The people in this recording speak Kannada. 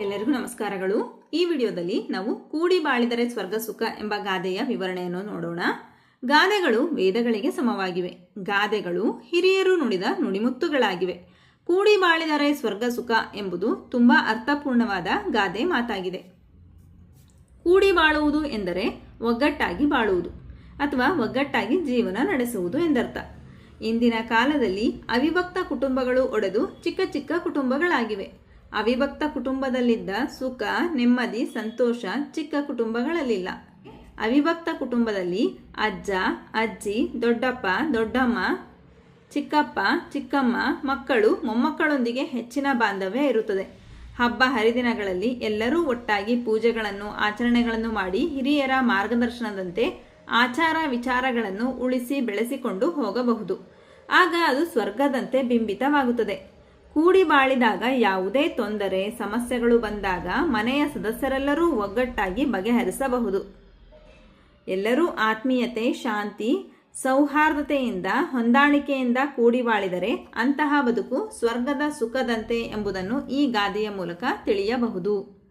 ಎಲ್ಲರಿಗೂ ನಮಸ್ಕಾರಗಳು. ಈ ವಿಡಿಯೋದಲ್ಲಿ ನಾವು ಕೂಡಿ ಬಾಳಿದರೆ ಸ್ವರ್ಗ ಸುಖ ಎಂಬ ಗಾದೆಯ ವಿವರಣೆಯನ್ನು ನೋಡೋಣ. ಗಾದೆಗಳು ವೇದಗಳಿಗೆ ಸಮವಾಗಿವೆ. ಗಾದೆಗಳು ಹಿರಿಯರು ನುಡಿದ ನುಡಿಮುತ್ತುಗಳಾಗಿವೆ. ಕೂಡಿ ಬಾಳಿದರೆ ಸ್ವರ್ಗ ಸುಖ ಎಂಬುದು ತುಂಬಾ ಅರ್ಥಪೂರ್ಣವಾದ ಗಾದೆ ಮಾತಾಗಿದೆ. ಕೂಡಿ ಬಾಳುವುದು ಎಂದರೆ ಒಗ್ಗಟ್ಟಾಗಿ ಬಾಳುವುದು ಅಥವಾ ಒಗ್ಗಟ್ಟಾಗಿ ಜೀವನ ನಡೆಸುವುದು ಎಂದರ್ಥ. ಇಂದಿನ ಕಾಲದಲ್ಲಿ ಅವಿಭಕ್ತ ಕುಟುಂಬಗಳು ಒಡೆದು ಚಿಕ್ಕ ಚಿಕ್ಕ ಕುಟುಂಬಗಳಾಗಿವೆ. ಅವಿಭಕ್ತ ಕುಟುಂಬದಲ್ಲಿದ್ದ ಸುಖ, ನೆಮ್ಮದಿ, ಸಂತೋಷ ಚಿಕ್ಕ ಕುಟುಂಬಗಳಲ್ಲಿಲ್ಲ. ಅವಿಭಕ್ತ ಕುಟುಂಬದಲ್ಲಿ ಅಜ್ಜ, ಅಜ್ಜಿ, ದೊಡ್ಡಪ್ಪ, ದೊಡ್ಡಮ್ಮ, ಚಿಕ್ಕಪ್ಪ, ಚಿಕ್ಕಮ್ಮ, ಮಕ್ಕಳು, ಮೊಮ್ಮಕ್ಕಳೊಂದಿಗೆ ಹೆಚ್ಚಿನ ಬಾಂಧವ್ಯ ಇರುತ್ತದೆ. ಹಬ್ಬ ಹರಿದಿನಗಳಲ್ಲಿ ಎಲ್ಲರೂ ಒಟ್ಟಾಗಿ ಪೂಜೆಗಳನ್ನು, ಆಚರಣೆಗಳನ್ನು ಮಾಡಿ ಹಿರಿಯರ ಮಾರ್ಗದರ್ಶನದಂತೆ ಆಚಾರ ವಿಚಾರಗಳನ್ನು ಉಳಿಸಿ ಬೆಳೆಸಿಕೊಂಡು ಹೋಗಬಹುದು. ಆಗ ಅದು ಸ್ವರ್ಗದಂತೆ ಬಿಂಬಿತವಾಗುತ್ತದೆ. ಕೂಡಿ ಬಾಳಿದಾಗ ಯಾವುದೇ ತೊಂದರೆ, ಸಮಸ್ಯೆಗಳು ಬಂದಾಗ ಮನೆಯ ಸದಸ್ಯರೆಲ್ಲರೂ ಒಗ್ಗಟ್ಟಾಗಿ ಬಗೆಹರಿಸಬಹುದು. ಎಲ್ಲರೂ ಆತ್ಮೀಯತೆ, ಶಾಂತಿ, ಸೌಹಾರ್ದತೆಯಿಂದ, ಹೊಂದಾಣಿಕೆಯಿಂದ ಕೂಡಿ ಬಾಳಿದರೆ ಅಂತಹ ಬದುಕು ಸ್ವರ್ಗದ ಸುಖದಂತೆ ಎಂಬುದನ್ನು ಈ ಗಾದೆಯ ಮೂಲಕ ತಿಳಿಯಬಹುದು.